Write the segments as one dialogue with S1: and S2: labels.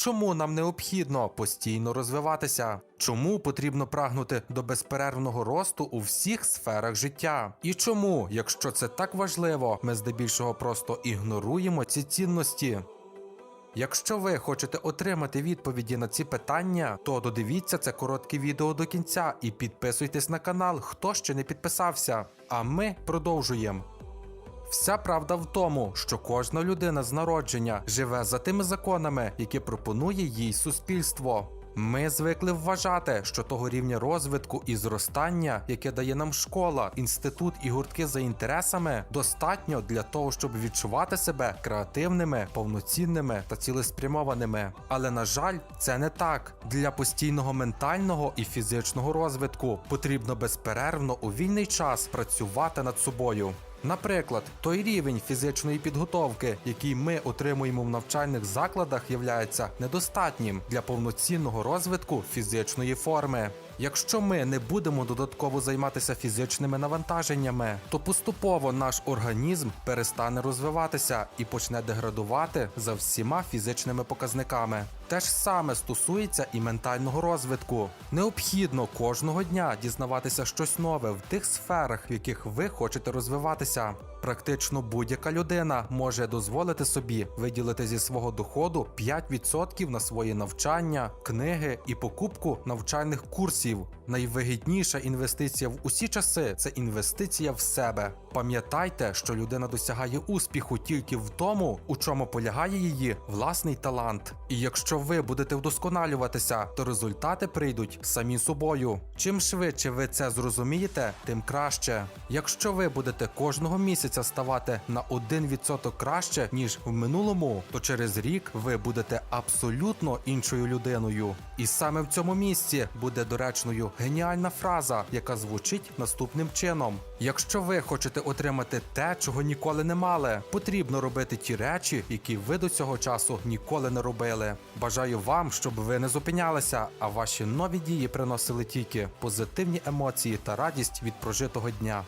S1: Чому нам необхідно постійно розвиватися? Чому потрібно прагнути до безперервного росту у всіх сферах життя? І чому, якщо це так важливо, ми здебільшого просто ігноруємо ці цінності? Якщо ви хочете отримати відповіді на ці питання, то додивіться це коротке відео до кінця і підписуйтесь на канал, хто ще не підписався. А ми продовжуємо. Вся правда в тому, що кожна людина з народження живе за тими законами, які пропонує їй суспільство. Ми звикли вважати, що того рівня розвитку і зростання, яке дає нам школа, інститут і гуртки за інтересами, достатньо для того, щоб відчувати себе креативними, повноцінними та цілеспрямованими. Але на жаль, це не так. Для постійного ментального і фізичного розвитку потрібно безперервно у вільний час працювати над собою. Наприклад, той рівень фізичної підготовки, який ми отримуємо в навчальних закладах, являється недостатнім для повноцінного розвитку фізичної форми. Якщо ми не будемо додатково займатися фізичними навантаженнями, то поступово наш організм перестане розвиватися і почне деградувати за всіма фізичними показниками. Те ж саме стосується і ментального розвитку. Необхідно кожного дня дізнаватися щось нове в тих сферах, в яких ви хочете розвиватися. Практично будь-яка людина може дозволити собі виділити зі свого доходу 5% на свої навчання, книги і покупку навчальних курсів. Найвигідніша інвестиція в усі часи це інвестиція в себе. Пам'ятайте, що людина досягає успіху тільки в тому, у чому полягає її власний талант. І якщо ви будете вдосконалюватися, то результати прийдуть самі собою. Чим швидше ви це зрозумієте, тим краще. Якщо ви будете кожного місяця ставати на 1% краще ніж в минулому, то через рік ви будете абсолютно іншою людиною. І саме в цьому місці буде доречною геніальна фраза, яка звучить наступним чином: якщо ви хочете отримати те, чого ніколи не мали, потрібно робити ті речі, які ви до цього часу ніколи не робили. Бажаю вам, щоб ви не зупинялися, а ваші нові дії приносили тільки позитивні емоції та радість від прожитого дня.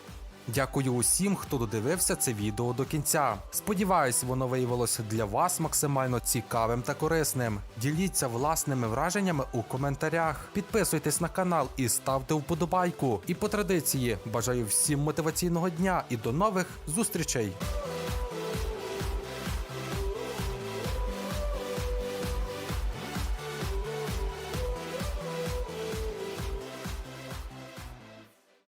S1: Дякую усім, хто додивився це відео до кінця. Сподіваюсь, воно виявилося для вас максимально цікавим та корисним. Діліться власними враженнями у коментарях. Підписуйтесь на канал і ставте вподобайку. І по традиції бажаю всім мотиваційного дня і до нових зустрічей!